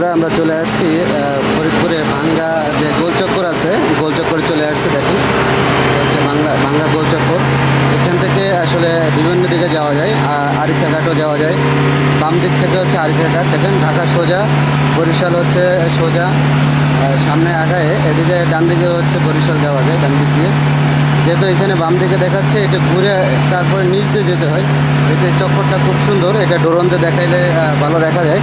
বন্ধুরা, আমরা চলে আসছি ফরিদপুরে ভাঙ্গা যে গোলচক্কর আছে গোলচক্করে চলে আসছি, দেখেন। হচ্ছে বাংলা ভাঙ্গা গোলচক্কর এখান থেকে আসলে বিভিন্ন দিকে যাওয়া যায়, আ- আরিসাঘাটও যাওয়া যায়। বাম দিক থেকে হচ্ছে আরিসাঘাট দেখেন, ঢাকা সোজা, বরিশাল হচ্ছে সোজা সামনে আগায়, এদিকে ডান দিকে হচ্ছে বরিশাল যাওয়া যায়, ডান দিক দিয়ে। যেহেতু এখানে বাম দিকে দেখাচ্ছে, এটা ঘুরে তারপরে নিচ দিয়ে যেতে হয়। এতে চক্করটা খুব সুন্দর, এটা ড্রোনতে দেখাইলে ভালো দেখা যায়।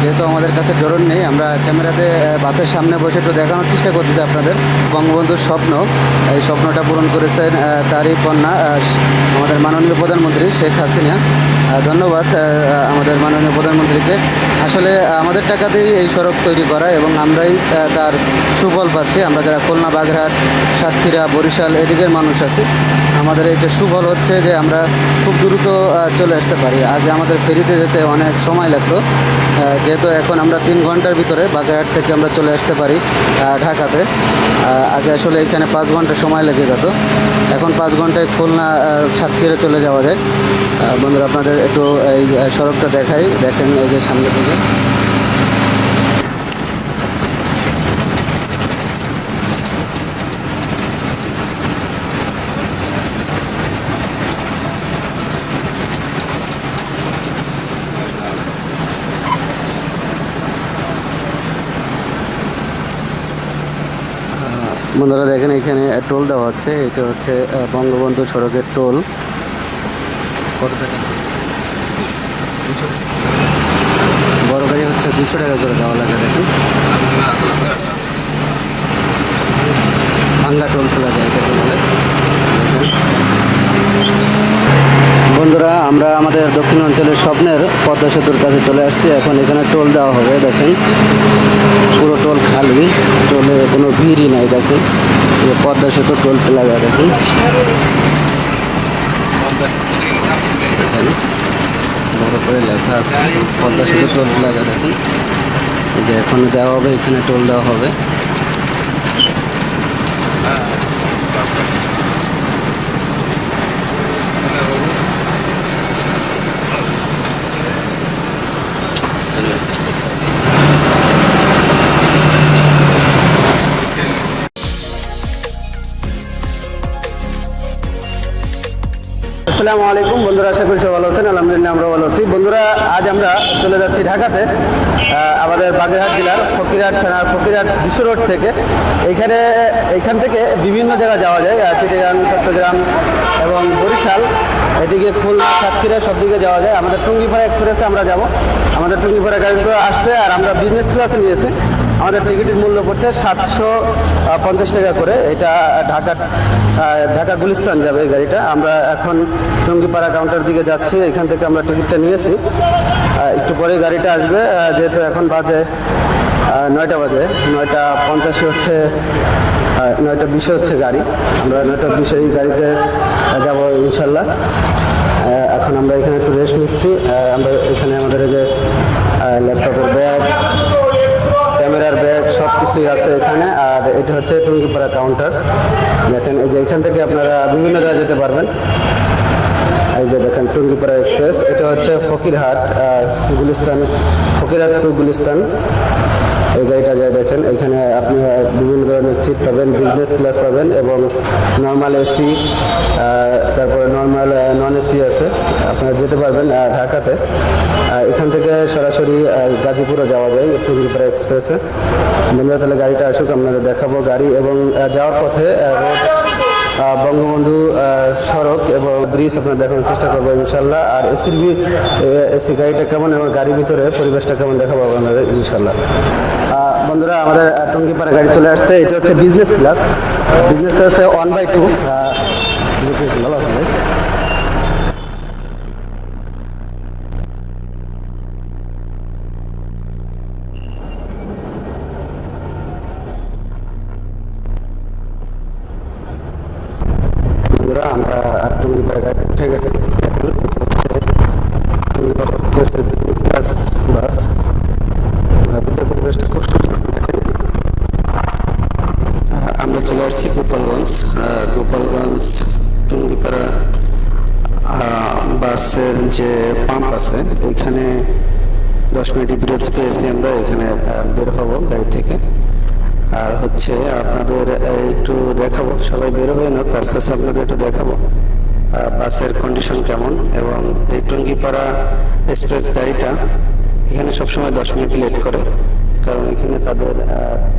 যেহেতু আমাদের কাছে ড্রোন নেই, আমরা ক্যামেরাতে বাসের সামনে বসে একটু দেখানোর চেষ্টা করতেছি আপনাদের। বঙ্গবন্ধুর স্বপ্ন, এই স্বপ্নটা পূরণ করেছেন তারই কন্যা আমাদের মাননীয় প্রধানমন্ত্রী শেখ হাসিনা। ধন্যবাদ আমাদের মাননীয় প্রধানমন্ত্রীকে। আসলে আমাদের টাকাতেই এই সড়ক তৈরি করা এবং আমরাই তার সুফল পাচ্ছি। আমরা যারা খুলনা, বাগেরহাট, সাতক্ষীরা, বরিশাল এদিকের মানুষ আছি, আমাদের এইটা সুফল হচ্ছে যে আমরা খুব দ্রুত চলে আসতে পারি। আগে আমাদের ফেরিতে যেতে অনেক সময় লাগতো যেহেতু এখন আমরা তিন ঘণ্টার ভিতরে বাগেরহাট থেকে আমরা চলে আসতে পারি ঢাকাতে। আগে আসলে এখানে পাঁচ ঘণ্টা সময় লেগে যেত। এখন পাঁচ ঘন্টায় খুলনা সাতক্ষীরা চলে যাওয়া যায়। বন্ধুরা, আপনাদের একটু এই সড়কটা দেখাই, দেখেন এই যে সামনে থেকে বন্ধুরা দেখেন এখানে টোল দেওয়া হচ্ছে, এটা হচ্ছে বঙ্গবন্ধু সড়কের টোল। কত টাকা বড় গাড়ি হচ্ছে দুশো টাকা করে দেওয়া লাগে দেখেন ভাঙ্গা টোল খোলা যায় এটাকে বলে। বন্ধুরা, আমরা আমাদের দক্ষিণ অঞ্চলের স্বপ্নের পদ্মা সেতুর কাছে চলে আসছি। এখন এখানে টোল দেওয়া হবে, দেখেন। পুরো টোল খালি, টোলে কোনো ভিড়ই নাই, দেখেন। পদ্মা সেতু টোল প্লাজা দেখেন। দেখেন। বড় করে লেখা আছে। পদ্মা সেতু টোল প্লাজা, দেখুন। এই যে এখনও দেওয়া হবে, এখানে টোল দেওয়া হবে। আসসালামু আলাইকুম বন্ধুরা আশা করি সব ভালো আছেন। আলহামদুলিল্লাহ আমরা ভালো আছি। বন্ধুরা আজ আমরা চলে যাচ্ছি ঢাকাতে আমাদের বাগেরহাট জেলার ফকিরহাট থানার ফকিরহাট বিশ্ব রোড থেকে। এইখানে এইখান থেকে বিভিন্ন জায়গায় যাওয়া যায় আহ, চিটাগাং চট্টগ্রাম এবং বরিশাল। এদিকে খুলনা সাতক্ষীরা সব দিকে যাওয়া যায়। আমাদের টুঙ্গিপাড়া এক্সপ্রেসে আমরা যাব। আমাদের টুঙ্গিপাড়া গাড়িগুলো আসছে আর আমরা বিজনেস ক্লাসে নিয়েছি। আমাদের টিকিটের মূল্য পড়ছে সাতশো পঞ্চাশ টাকা করে। এটা ঢাকা ঢাকা গুলিস্তান যাবে এই গাড়িটা। আমরা এখন টঙ্গিপাড়া কাউন্টার দিকে যাচ্ছি। এখান থেকে আমরা টিকিটটা নিয়েছি। একটু পরে গাড়িটা আসবে। যেহেতু এখন বাজে নয়টা বাজে। নয়টা পঞ্চাশে হচ্ছে নয়টা বিশে হচ্ছে গাড়ি। আমরা নয়টা বিশে এই গাড়িতে যাব ইনশাল্লাহ। এখন আমরা এখানে একটু রেস্ট নিচ্ছি। আমরা এখানে আমাদের যে ল্যাপটপের ব্যাগ ক্যামেরার ব্যাগ সব কিছুই আছে এখানে, আর এটা হচ্ছে টুঙ্গিপাড়া কাউন্টার দেখেন, এই যে এখান থেকে আপনারা বিভিন্ন জায়গায় যেতে পারবেন। এই যে দেখেন, টুঙ্গিপাড়া এক্সপ্রেস এটা হচ্ছে ফকিরহাট গুলিস্তান, ফকিরহাট টু গুলিস্তান। এই গাড়িটা যায় দেখেন, এখানে আপনি বিভিন্ন ধরনের সিট পাবেন বিজনেস ক্লাস পাবেন এবং নর্মাল এসি তারপরে নর্মাল নন এসি আছে। আপনারা যেতে পারবেন ঢাকাতে। এখান থেকে সরাসরি গাজীপুরে যাওয়া যায় টুঙ্গিপাড়া এক্সপ্রেসে বন্ধুরা, তাহলে গাড়িটা আসুক, আপনাদের দেখাবো গাড়ি এবং যাওয়ার পথে বঙ্গবন্ধু সড়ক এবং ব্রিজ আপনার দেখানোর চেষ্টা করব ইনশাল্লাহ। আর এসির এসি গাড়িটা কেমন এবং গাড়ির ভিতরে পরিবেশটা কেমন দেখাবো আপনাদের ইনশাল্লাহ। বন্ধুরা, আমাদের টঙ্গিপাড়া গাড়ি চলে আসছে। এটা হচ্ছে বিজনেস ক্লাস বিজনেস ক্লাসে ওয়ান বাই টু ভালো? যে পাম্প আছে, ওইখানে দশ মিনিট বিরতি পেয়েছি আমরা এখানে বের হব গাড়ি থেকে। আর হচ্ছে আপনাদের একটু দেখাবো, সবাই বের হয়ে না আস্তে আস্তে আপনাদের একটু দেখাবো বাসের কন্ডিশন কেমন এবং এই টঙ্গিপাড়া এক্সপ্রেস গাড়িটা, এখানে সবসময় দশ মিনিট লেট করে। কারণ এখানে তাদের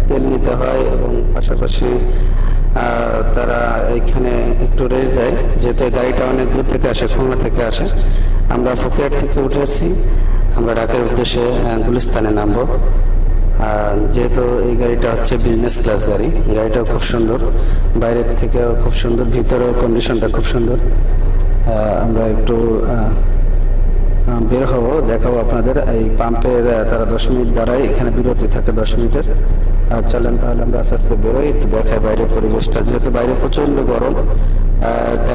তেল নিতে হয় এবং পাশাপাশি তারা এখানে একটু রেস্ট দেয়, যেহেতু গাড়িটা অনেক দূর থেকে আসে, খুলনা থেকে আসে। আমরা ফকিরহাট থেকে উঠেছি। আমরা ঢাকার উদ্দেশ্যে গুলিস্তানে নামবো। আর যেহেতু এই গাড়িটা হচ্ছে বিজনেস ক্লাস গাড়ি, গাড়িটাও খুব সুন্দর। বাইরের থেকেও খুব সুন্দর, ভিতরেও কন্ডিশনটা খুব সুন্দর। আমরা একটু বের হব, দেখাবো আপনাদের। এই পাম্পের তারা দশ মিনিট দাঁড়ায়, এখানে বিরতি থাকে দশ মিনিটের। আর চলেন তাহলে আমরা আস্তে আস্তে বেরোই, একটু দেখাই বাইরের পরিবেশটা। যেহেতু বাইরে প্রচণ্ড গরম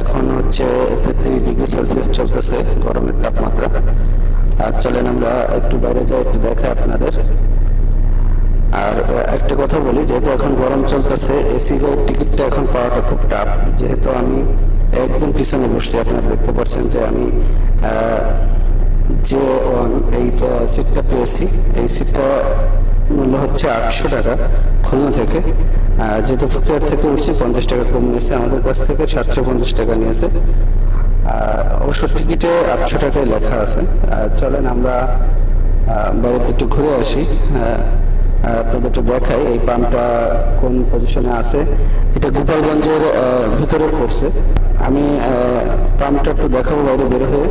এখন হচ্ছে তেত্রিশ ডিগ্রি সেলসিয়াস চলতেছে গরমের তাপমাত্রা। আর চলেন আমরা একটু বাইরে যাই, একটু দেখাই আপনাদের। আর একটা কথা বলি, যেহেতু এখন গরম চলতেছে, এসি টিকিটটা এখন পাওয়াটা খুব টাফ যেহেতু আমি একদম পিছনে বসছি, আপনারা দেখতে পাচ্ছেন যে আমি যে ওয়ান এইটা সিটটা পেয়েছি। এই সিটটা মূল্য হচ্ছে আটশো টাকা খুলনা থেকে। যেহেতু ফুকেট থেকে উঠছি, পঞ্চাশ টাকা কম নিয়েছে। আমাদের কাছ থেকে সাতশো পঞ্চাশ টাকা নিয়েছে। অবশ্য টিকিটে আটশো টাকায় লেখা আছে। চলেন আমরা বাইরেতে একটু ঘুরে আসি। আপনাদের দেখাই এই পাম্পটা কোন পজিশনে আছে। এটা গোপালগঞ্জের ভিতরে পড়ছে। আমি পাম্পটা একটু দেখাবো বাইরে বের হয়ে।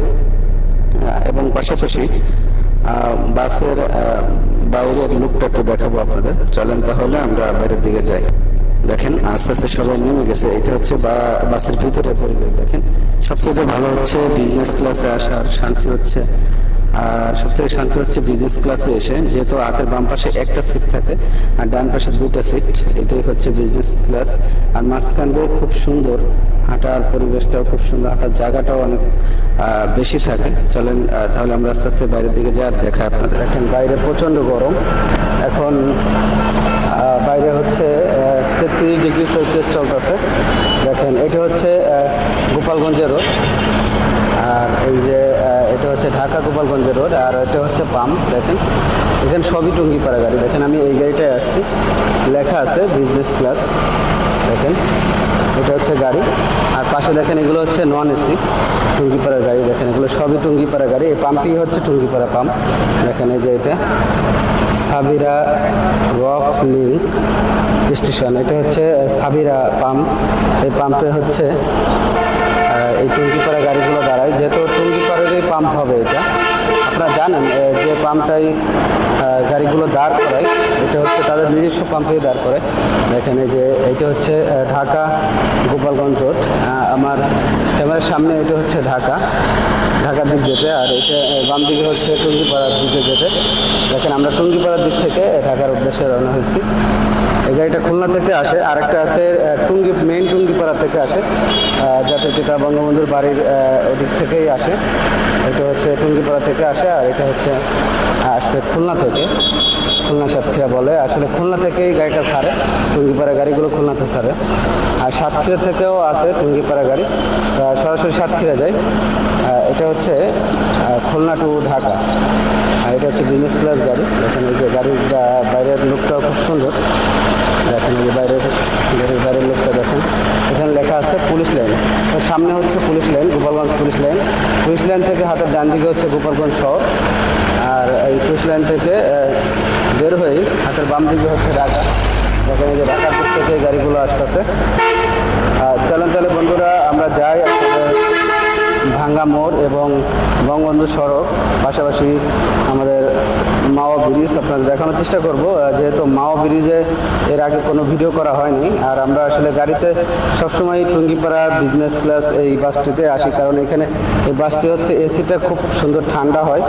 এবং পাশাপাশি বাসের বাইরের লুকটা একটু দেখাবো আপনাদের। চলেন তাহলে আমরা বাইরের দিকে যাই। দেখেন, আস্তে আস্তে সবাই নেমে গেছে। এটা হচ্ছে বাসের ভিতরে পরিবেশ। দেখেন, সবচেয়ে যে ভালো হচ্ছে বিজনেস ক্লাসে আসার শান্তি হচ্ছে। সবথেকে শান্তি হচ্ছে বিজনেস ক্লাসে এসে, যেহেতু হাতের বাম পাশে একটা সিট থাকে আর ডান পাশে দুটা সিট এটাই হচ্ছে বিজনেস ক্লাস আর মাঝখান দিয়ে খুব সুন্দর হাঁটার পরিবেশটাও খুব সুন্দর, হাঁটার জায়গাটাও অনেক বেশি থাকে। চলেন তাহলে আমরা আস্তে আস্তে বাইরের দিকে যাই আর দেখা আপনাদের। দেখেন, বাইরে প্রচণ্ড গরম। এখন বাইরে হচ্ছে তেত্রিশ ডিগ্রি সেলসিয়াস চলতেছে। দেখেন, এটা হচ্ছে গোপালগঞ্জের রোড আর এই যে আহ, এটা হচ্ছে ঢাকা গোপালগঞ্জের রোড, আর এটা হচ্ছে পাম্প, দেখেন। এখানে সবই টুঙ্গিপাড়া গাড়ি। দেখেন, আমি এই গাড়িটায় আসছি। লেখা আছে বিজনেস ক্লাস দেখেন। এটা হচ্ছে গাড়ি। আর পাশে দেখেন, এগুলো হচ্ছে নন এসি টুঙ্গিপাড়া গাড়ি। দেখেন, এগুলো সবই টুঙ্গিপাড়া গাড়ি। এই পাম্পটি হচ্ছে টুঙ্গিপাড়া পাম্প। দেখেন, এই যে এটা। Sabira rock link station. এটা হচ্ছে সাবিরা পাম্প। এই পাম্পে হচ্ছে এই টুঙ্গিপাড়া গাড়িগুলো দাঁড়ায়। যেহেতু পাম্প হবে এটা। আপনারা জানেন যে পাম্পটাই গাড়িগুলো দাঁড় করায়, এটা হচ্ছে তাদের নিজস্ব পাম্পেই দাঁড় করে। দেখেন যে, এটা হচ্ছে ঢাকা গোপালগঞ্জ রোড। আমার ক্যামেরার সামনে এটা হচ্ছে ঢাকা। ঢাকার দিক যেতে, আর এটা বাম দিকে হচ্ছে টুঙ্গিপাড়ার দিকে যেতে। দেখেন আমরা টুঙ্গিপাড়ার দিক থেকে ঢাকার উদ্দেশ্যে রওনা হয়েছি। এই গাড়িটা খুলনা থেকে আসে আর একটা আছে টুঙ্গি মেইন টুঙ্গিপাড়া থেকে আসে। যাতে যেটা বঙ্গবন্ধুর বাড়ির ওদিক থেকেই আসে। এটা হচ্ছে টুঙ্গিপাড়া থেকে আসে, আর এটা হচ্ছে আসছে খুলনা থেকে। খুলনা সাতক্ষীরা বলে। আসলে খুলনা থেকেই গাড়িটা ছাড়ে, টুঙ্গিপাড়া গাড়িগুলো খুলনাতে ছাড়ে। আর সাতক্ষীরা থেকেও আছে টুঙ্গিপাড়া গাড়ি। সরাসরি সাতক্ষীরা যায় এটা হচ্ছে খুলনা টু ঢাকা। আর এটা হচ্ছে বিজনেস ক্লাস গাড়ি। এই যে গাড়ির বাইরের লুকটাও খুব সুন্দর। দেখেন এই বাইরের গাড়ির বাইরের লুকটা দেখেন। এখানে লেখা আছে পুলিশ লাইন সামনে হচ্ছে police line Gopalganj police line police line থেকে হাতের ডান দিকে হচ্ছে গোপালগঞ্জ শহর। আর এই পুলিশ লাইন থেকে বের হয়ে হাতের বাম দিকে হচ্ছে ঢাকা। দেখেন যে ঢাকার দিক থেকে গাড়িগুলো আসতেছে। আর চলেন তাহলে বন্ধুরা, আমরা যাই। ভাঙ্গা মোড় এবং বঙ্গবন্ধু সড়ক, পাশাপাশি আমাদের মাওয়া ব্রিজ আপনাদের দেখানোর চেষ্টা করব। যেহেতু মাওয়া ব্রিজে এর আগে কোনো ভিডিও করা হয়নি, আর আমরা আসলে গাড়িতে সবসময় টুঙ্গিপাড়া বিজনেস ক্লাস এই বাসটিতে আসি, কারণ এখানে এই বাসটি হচ্ছে এসিটা খুব সুন্দর ঠান্ডা হয়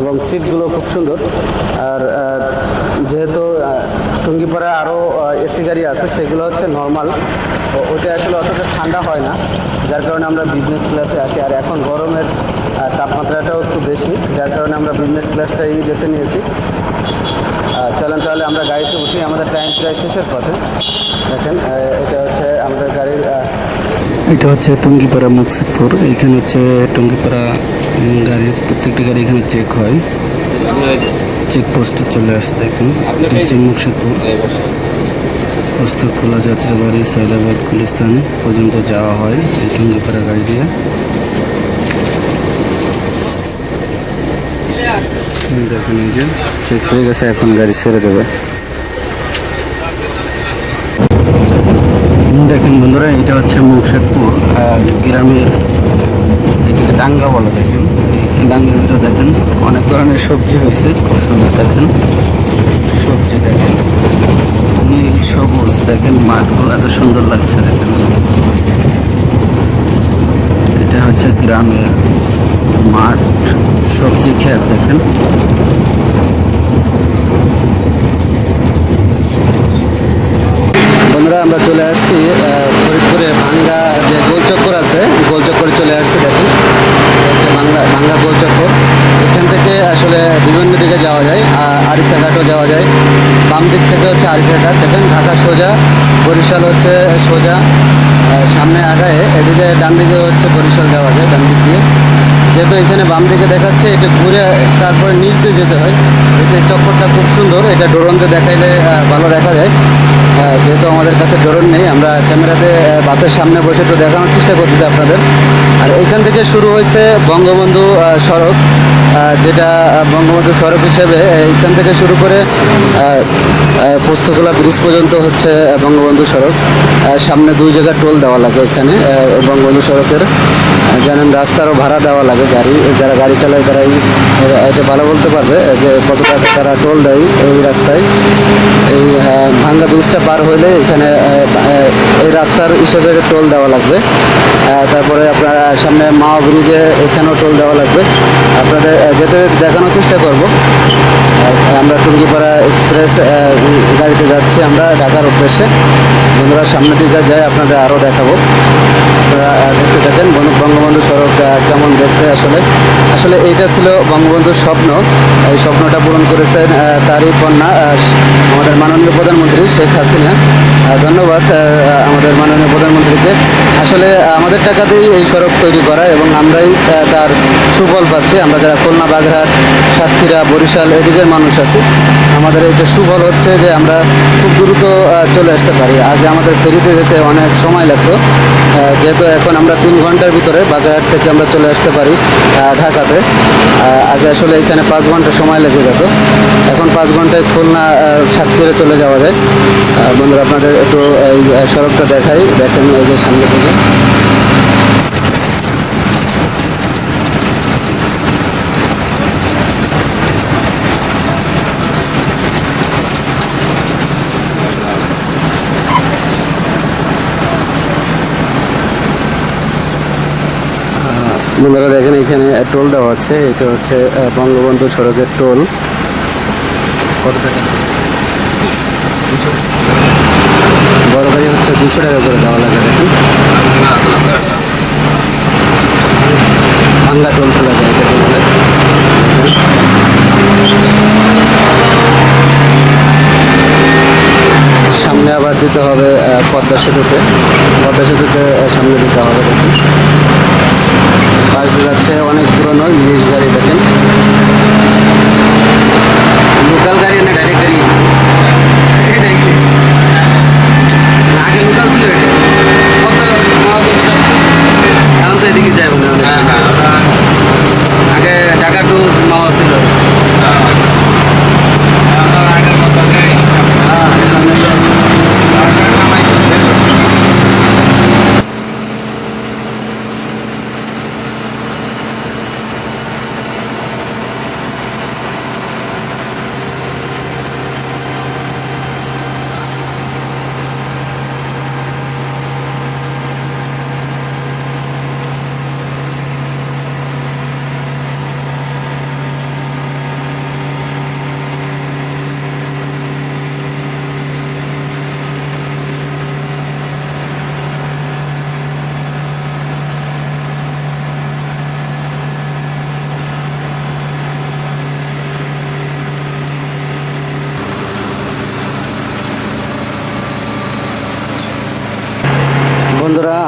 এবং সিটগুলো খুব সুন্দর। আর যেহেতু টুঙ্গিপাড়া আরও এসি গাড়ি আছে, সেগুলো হচ্ছে নর্মাল ওটা আসলে অতটা ঠান্ডা হয় না, যার কারণে আমরা বিজনেস ক্লাসে আসি আর এখন গরমের তাপমাত্রাটাও একটু বেশি, যার কারণে আমরা বিজনেস ক্লাসটাই বেছে নিয়েছি। চলেন তাহলে আমরা গাড়িতে উঠি, আমাদের টাইম প্রায় শেষের পথে। দেখেন এটা হচ্ছে আমাদের গাড়ির এটা হচ্ছে টুঙ্গিপাড়া মুকসিদপুর। এখানে হচ্ছে টুঙ্গিপাড়া গাড়ির প্রত্যেকটা গাড়ি এখানে চেক হয়। চেকপোস্টে চলে আসছে দেখেন। এটা হচ্ছে মুর্শিদপুর পোস্তখোলা যাত্রাবাড়ি সাইদাবাদ গুলিস্তান পর্যন্ত যাওয়া হয় এই টুঙ্গিপাড়া গাড়ি দিয়ে। দেখুন এই যে চেক হয়ে গেছে, এখন গাড়ি ছেড়ে দেবে। দেখেন বন্ধুরা, এটা হচ্ছে মুর্শিদপুর গ্রামের এটাকে ডাঙ্গা বলে, দেখেন। ডাঙ্গার ভিতর দেখেন, অনেক ধরনের সবজি হয়েছে, খুব সুন্দর দেখেন। সবজি দেখেন, নীল সবুজ দেখেন, মাঠগুলো এত সুন্দর লাগছে দেখেন। এটা হচ্ছে গ্রামের মাঠ, সবজি ক্ষেত দেখেন। বন্ধুরা, আমরা চলে আসছি ফরিদপুরে ভাঙ্গা যে গোলচক্কর আছে, গোলচক্করে চলে আসছি, দেখেন। এটা বাংলা ভাঙ্গা গোলচক্কর। এখান থেকে আসলে বিভিন্ন দিকে যাওয়া যায়, আ- আরিসাঘাটও যাওয়া যায়। বাম দিক থেকে হচ্ছে আরিসাঘাট দেখেন, ঢাকা সোজা, বরিশাল হচ্ছে সোজা সামনে আগায়। এদিকে ডান দিকে হচ্ছে বরিশাল যাওয়া যায়, ডান দিক দিয়ে। যেহেতু এখানে বাম দিকে দেখাচ্ছে এটা ঘুরে তারপরে নিচ দিয়ে যেতে হয়। এই চক্করটা খুব সুন্দর, এটা ড্রোনতে দেখাইলে ভালো দেখা যায়। যেহেতু আমাদের কাছে ড্রোন নেই আমরা ক্যামেরাতে বাসের সামনে বসে একটু দেখানোর চেষ্টা করতেছি আপনাদের। আর এখান থেকে শুরু হয়েছে বঙ্গবন্ধু সড়ক যেটা বঙ্গবন্ধু সড়ক হিসেবে এইখান থেকে শুরু করে আহ, ব্রিজ পর্যন্ত হচ্ছে বঙ্গবন্ধু সড়ক। সামনে দুই জায়গায় টোল দেওয়া লাগে এখানে বঙ্গবন্ধু সড়কের। জানেন রাস্তারও ভাড়া দেওয়া লাগে গাড়ি যারা গাড়ি চালায় তারাই এ- এটা ভালো বলতে পারবে যে কত টাকা তারা টোল দেয় এই রাস্তায়। এই ভাঙ্গা ব্রিজটা পার হলে এখানে এই রাস্তার হিসেবে টোল দেওয়া লাগবে। তারপরে আপনার সামনে মাও ব্রিজে এখানেও টোল দেওয়া লাগবে। আপনাদের যেতে দেখানোর চেষ্টা করব। আমরা টুঙ্গিপাড়া এক্সপ্রেস গাড়িতে যাচ্ছি আমরা ঢাকার উদ্দেশ্যে। বন্ধুরা, সামনের দিকে যাই, আপনাদের আরও দেখাবো। আপনারা দেখতে থাকেন বন- বঙ্গবন্ধু সড়ক কেমন দেখতে আসলে। আসলে এইটা ছিল বঙ্গবন্ধুর স্বপ্ন। এই স্বপ্নটা পূরণ করেছেন তারই কন্যা আমাদের মাননীয় প্রধানমন্ত্রী শেখ হাসিনা। আহ, ধন্যবাদ আমাদের মাননীয় প্রধানমন্ত্রীকে। আসলে আমাদের টাকাতেই এই সড়ক তৈরি করা এবং আমরাই তার সুফল পাচ্ছি। আমরা যারা খুলনা বাগেরহাট সাতক্ষীরা বরিশাল এদিকের মানুষ আছি আমাদের এটা সুফল হচ্ছে যে আমরা খুব দ্রুত চলে আসতে পারি। আগে আমাদের ফেরিতে যেতে অনেক সময় লাগতো। যেহেতু এখন আমরা তিন ঘণ্টার ভিতরে বাগেরহাট থেকে আমরা চলে আসতে পারি ঢাকাতে। আগে আসলে এখানে পাঁচ ঘণ্টা সময় লেগে যেত। এখন পাঁচ ঘন্টায় খুলনা ফিরে চলে যাওয়া যায়। বন্ধুরা, আপনাদের একটু এই সড়কটা দেখাই। দেখেন এই যে সামনে থেকে। বন্ধুরা দেখেন, এখানে টোল দেওয়া আছে। এটা হচ্ছে বঙ্গবন্ধু সড়কের টোল। কত টাকা? বড় গাড়ি হচ্ছে দুশো টাকা করে দেওয়া লাগে, দেখেন। ভাঙ্গা টোল খোলা যায়, দেখুন বলে সামনে আবার দিতে হবে পদ্মা সেতুতে। পদ্মা সেতুতে সামনে দিতে হবে, দেখুন। দিয়ে যাচ্ছে অনেক পুরনো ইংলিশ গাড়ি দেখেন লোকাল গাড়ি না ডাইরেক্ট গাড়ি এটা ইংলিশ আগে লোকাল ছিল এটা কত এখন তো এদিকে যায় মনে হয় আগে ঢাকা টু মাওয়া ছিল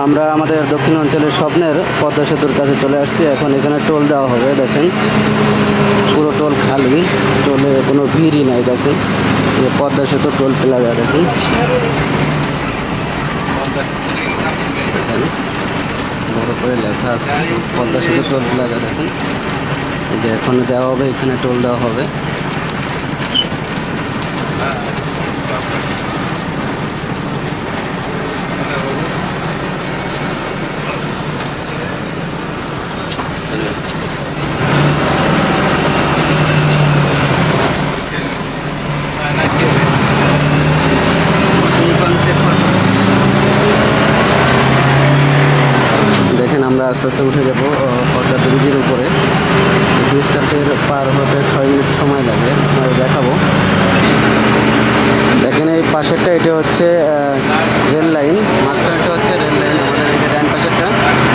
আমরা আমাদের দক্ষিণ অঞ্চলের স্বপ্নের পদ্মা সেতুর কাছে চলে আসছি। এখন এখানে টোল দেওয়া হবে, দেখেন। পুরো টোল খালি, টোলে কোনো ভিড়ই নাই, দেখেন। পদ্মা সেতু টোল প্লাজা, দেখেন। দেখেন, বড় করে লেখা আছে, পদ্মা সেতু টোল প্লাজা, দেখেন। এই যে এখন দেওয়া হবে, এখানে টোল দেওয়া হবে দেখেন আমরা আস্তে আস্তে উঠে যাব পদ্মা ব্রিজের উপরে। এই ব্রিজটা ফের পার হতে ছয় মিনিট সময় লাগে, আপনাদের দেখাবো। দেখেন এই পাশেরটা, এটা হচ্ছে রেল লাইন। মাঝখানেরটা হচ্ছে রেল লাইন, আমাদের যে ডান পাশেরটা।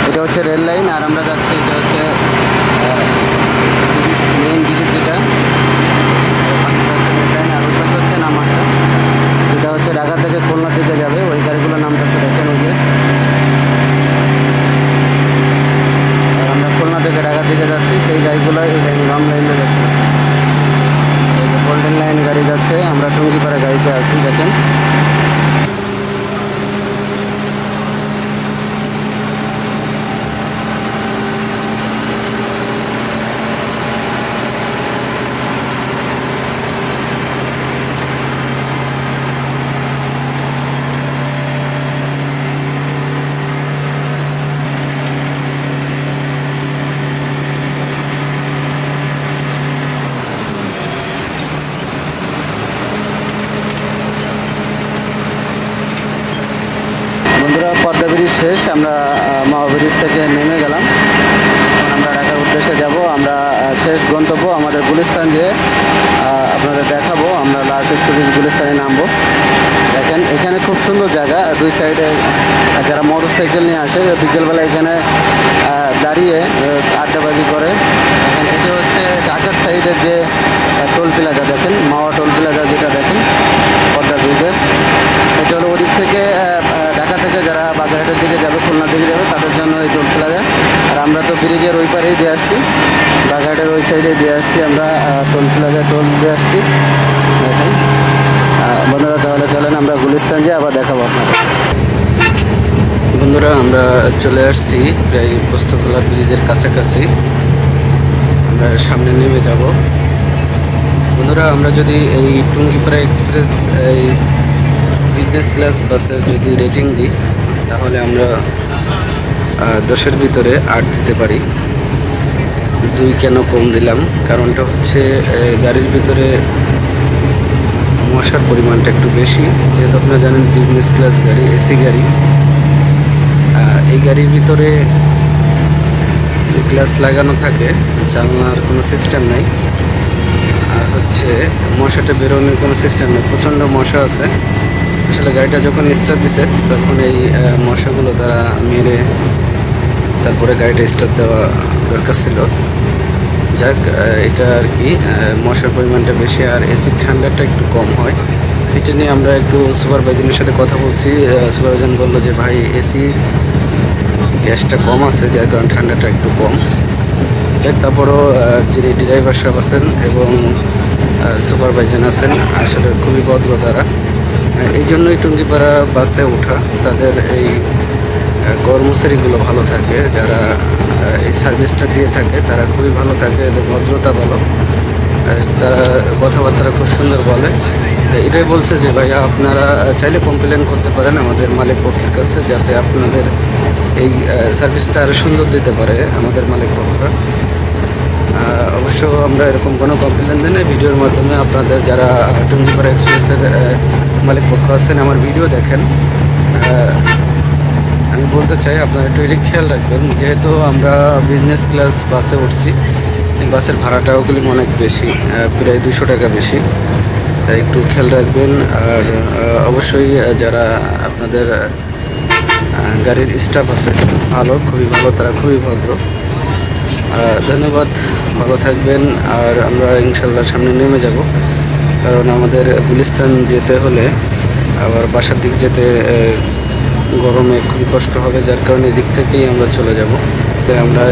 এটা হচ্ছে রেল লাইন, আর আমরা যাচ্ছি এটা হচ্ছে ব্রিজ মেইন ব্রিজ যেটা পাশেরটা হচ্ছে রেল লাইন আর ওই পাশে হচ্ছে নামারটা যেটা হচ্ছে ঢাকা থেকে খুলনা দিকে যাবে ওই গাড়িগুলোর নামটা দেখেন ওই যে আর আমরা খুলনা থেকে ঢাকা দিকে যাচ্ছি সেই গাড়িগুলো এই লাইন বাম লাইনে যাচ্ছে এই যে গোল্ডেন লাইন গাড়ি যাচ্ছে আমরা টুঙ্গিপাড়া গাড়িতে আছি দেখেন বন্ধুরা পদ্মা ব্রিজ শেষ, আমরা মাওয়া ব্রিজ থেকে নেমে গেলাম। আমরা ঢাকার উদ্দেশ্যে যাব। আমরা শেষ গন্তব্য আমাদের গুলিস্তান যে আপনাদের দেখাবো। আমরা লাস্ট স্টপেজ গুলিস্তানে নামবো। দেখেন, এখানে খুব সুন্দর জায়গা। দুই সাইডে যারা মোটর সাইকেল নিয়ে আসে বিকেলবেলা এখানে দাঁড়িয়ে আড্ডাবাজি করে। দেখেন এটা হচ্ছে ঢাকার সাইডের যে টোল প্লাজা দেখেন মাওয়া টোল প্লাজা যেটা দেখেন পদ্মা ব্রিজের এটা হলো ওদিক থেকে আহ, আহ, ঢাকা থেকে যারা বাজারহাটের দিকে যাবে খুলনার দিকে যাবে তাদের জন্য এই টোল প্লাজা আর আমরা তো ব্রিজের ওই পারেই দিয়ে আসছি বাজারহাটের ওই সাইডে দিয়ে আসছি আমরা টোল প্লাজা টোল দিয়ে আসছি। দেখেন। বন্ধুরা, তাহলে চলেন, আমরা গুলিস্তান যাই আবার দেখাবো আপনাদের। বন্ধুরা, আমরা চলে আসছি প্রায় পোস্তখোলা ব্রিজের কাছাকাছি। আমরা সামনে নেমে যাব। বন্ধুরা, আমরা যদি এই টুঙ্গিপাড়া এক্সপ্রেস, এই বিজনেস ক্লাস বাসের যদি রেটিং দিই, তাহলে আমরা দশের ভিতরে আট দিতে পারি। দুই কেন কম দিলাম? কারণটা হচ্ছে গাড়ির ভিতরে মশার পরিমাণটা একটু বেশি। যেহেতু আপনারা জানেন বিজনেস ক্লাস গাড়ি এসি গাড়ি। এই গাড়ির ভিতরে গ্লাস লাগানো থাকে, জানলার কোনো সিস্টেম নাই। আর হচ্ছে, মশাটা বেরোনোর কোনো সিস্টেম নেই। প্রচণ্ড মশা আছে। আসলে গাড়িটা যখন স্টার্ট দিছে, তখন এই মশাগুলো তারা মেরে তারপরে গাড়িটা স্টার্ট দেওয়া দরকার ছিল। যাক এটা আর কি মশার পরিমাণটা বেশি আর এসির ঠান্ডাটা একটু কম হয়। এটা নিয়ে আমরা একটু সুপারভাইজারের সাথে কথা বলছি সুপারভাইজার বলল যে, ভাই এসির গ্যাসটা কম আছে, যার কারণে ঠান্ডাটা একটু কম। যাক, তারপরও যিনি ড্রাইভার সাহেব আছেন এবং সুপারভাইজার আছেন, আসলে খুবই ভদ্র তারা। এই জন্যই টুঙ্গিপাড়া বাসে ওঠা। তাদের এই কর্মচারীগুলো ভালো থাকে, যারা এই সার্ভিসটা দিয়ে থাকে, তারা খুবই ভালো থাকে, এদের ভদ্রতা ভালো। তারা কথাবার্তা খুব সুন্দর বলে। এটাই বলছে যে, ভাইয়া, আপনারা চাইলে কমপ্লেন করতে পারেন আমাদের মালিক পক্ষের কাছে, যাতে আপনাদের এই সার্ভিসটা আরও সুন্দর দিতে পারে আমাদের মালিক পক্ষরা। অবশ্য আমরা এরকম কোনো কমপ্লেন দিই না ভিডিওর মাধ্যমে আপনাদের যারা টুঙ্গিপাড়া এক্সপ্রেসের মালিক পক্ষ আছেন, আমার ভিডিও দেখেন। আমি বলতে চাই, আপনারা একটু এদিক খেয়াল রাখবেন, যেহেতু আমরা বিজনেস ক্লাস বাসে উঠছি বাসের ভাড়াটাও কিন্তু অনেক বেশি প্রায় দুশো টাকা বেশি। তাই একটু খেয়াল রাখবেন, আর অবশ্যই যারা আপনাদের গাড়ির স্টাফ আছে, ভালো, খুবই ভালো, তারা খুবই ভদ্র। ধন্যবাদ, ভালো থাকবেন, আর আমরা ইনশাল্লাহ সামনে নেমে যাব। কারণ আমাদের গুলিস্তান যেতে হলে, আবার বাসার দিক যেতে গরমে খুবই কষ্ট হবে, যার কারণে এদিক থেকেই আমরা চলে যাব। তাই আমরা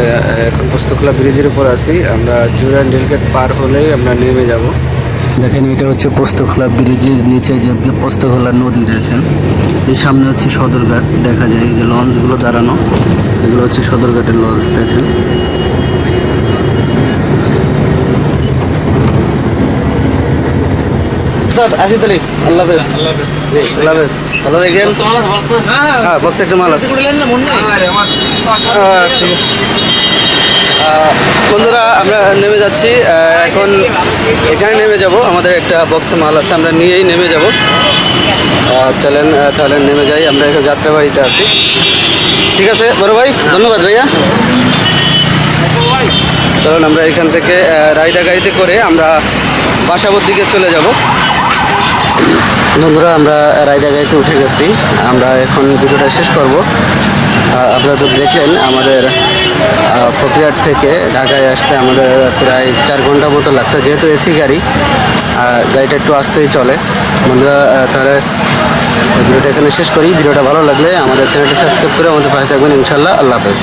এখন পোস্তকলা ব্রিজের উপর আসি আমরা জুরান রেলগেট পার হলেই আমরা নেমে যাব। দেখেন এটা হচ্ছে পোস্তখোলা ব্রিজের নিচে যে পোস্তখোলা নদী, দেখেন। এই সামনে হচ্ছে সদরঘাট, দেখা যায়। এই যে লঞ্চগুলো দাঁড়ানো, এগুলো হচ্ছে সদরঘাটের লঞ্চ, দেখেন। স্যার আসি তাহলে। আল্লাহ হাফেজ। আল্লাহ হাফেজ। ভালো থাকেন। হ্যাঁ বক্সে একটা মাল আছে। ঠিক আছে। বন্ধুরা আমরা নেমে যাচ্ছি। এখন এখানে নেমে যাব। আমাদের একটা বক্সে মাল আছে আমরা নিয়েই নেমে যাব। চলেন তাহলে নেমে যাই। আমরা এখন যাত্রাবাড়িতে আছি। ঠিক আছে বড় ভাই ধন্যবাদ ভাইয়া। চলুন আমরা এখান থেকে রাইডা গাড়িতে করে আমরা বাসাবোর দিকে চলে যাব। বন্ধুরা, আমরা রায়দা গাড়িতে উঠে গেছি। আমরা এখন ভিডিওটা শেষ করব। আপনারা তো দেখলেন, আমাদের ফকিরহাট থেকে ঢাকায় আসতে আমাদের প্রায় চার ঘণ্টা মতো লাগছে। যেহেতু এসি গাড়ি গাড়িটা একটু আসতেই চলে। বন্ধুরা তাহলে ভিডিওটা এখানে শেষ করি। ভিডিওটা ভালো লাগলে আমাদের চ্যানেলটি সাবস্ক্রাইব করে আমাদের পাশে থাকবেন। ইনশাল্লাহ আল্লাহ হাফেজ।